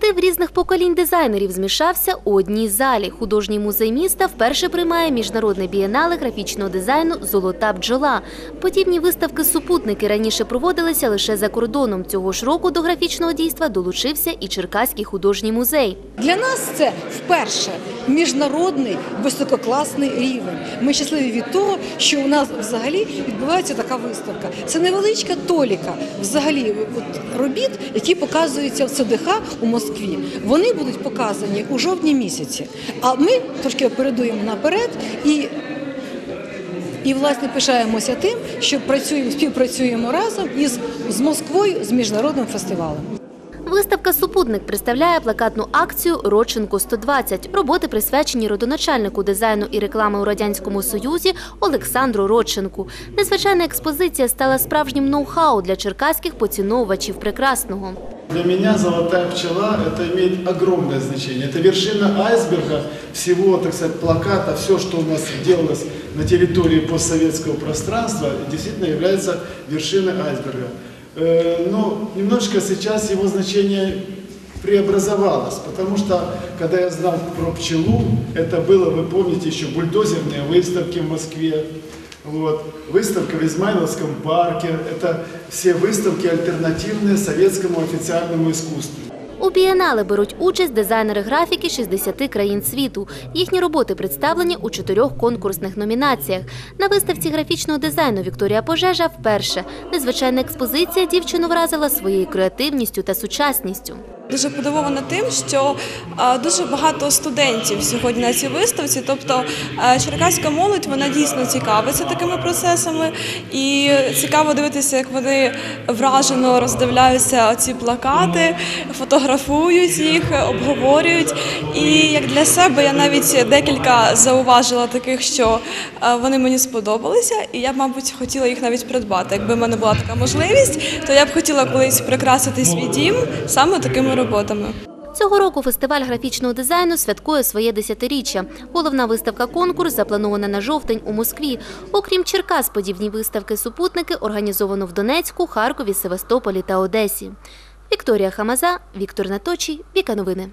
Креатив різних поколінь дизайнерів змішався у одній залі. Художній музей міста вперше приймає міжнародне бієнале графічного дизайну Золота бджола. Подібні виставки супутники раніше проводилися лише за кордоном. Цього ж року до графічного дійства долучився і Черкаський художній музей. Для нас це вперше міжнародний висококласний рівень. Ми щасливі від того, що у нас взагалі відбувається така виставка. Це невеличка толіка взагалі от, робіт, які показуються в ЦДХ у Москві. Вони будуть показані у жовтні місяці. А ми трошки передуємо наперед і. І власне пишаємося тим, що працюємо, співпрацюємо разом із з Москвою з міжнародним фестивалем. Виставка Супутник представляє плакатну акцію Родченко 120 Роботи присвячені родоначальнику дизайну і реклами у радянському союзі Олександру Родченку. Незвичайна експозиція стала справжнім ноу-хау для черкаських поціновувачів прекрасного. Для меня золотая пчела это имеет огромное значение. Это вершина айсберга всего, так сказать, плаката, все, что у нас делалось на территории постсоветского пространства, действительно является вершиной айсберга. Э, Но немножечко сейчас его значение преобразовалось, потому что, когда я знал про пчелу, это было, вы помните, еще бульдозерные выставки в Москве, вот. Выставка в Измайловском парке. Это все выставки альтернативные советскому официальному искусству. У бієнале беруть участь дизайнери графіки 60 країн світу. Їхні роботи представлені у чотирьох конкурсних номінаціях. На виставці графічного дизайну Вікторія Пожежа вперше. Незвичайна експозиція дівчину вразила своєю креативністю та сучасністю. Дуже подивована тим, що дуже багато студентів сьогодні на цій виставці. Тобто черкаська молодь вона дійсно цікавиться такими процесами, і цікаво дивитися, як вони вражено роздивляються ці плакати, фотографують їх, обговорюють. І як для себе я навіть декілька зауважила таких, що вони мені сподобалися, і я мабуть, хотіла їх навіть придбати. Якби в мене була така можливість, то я б хотіла колись прикрасити свій дім саме такими роботами. Цього року фестиваль графічного дизайну святкує своє десятиріччя. Головна виставка конкурс запланована на жовтень у Москві. Окрім Черкас, подібні виставки супутники організовано в Донецьку, Харкові, Севастополі та Одесі. Вікторія Хамаза, Віктор Наточий, Віка Новини.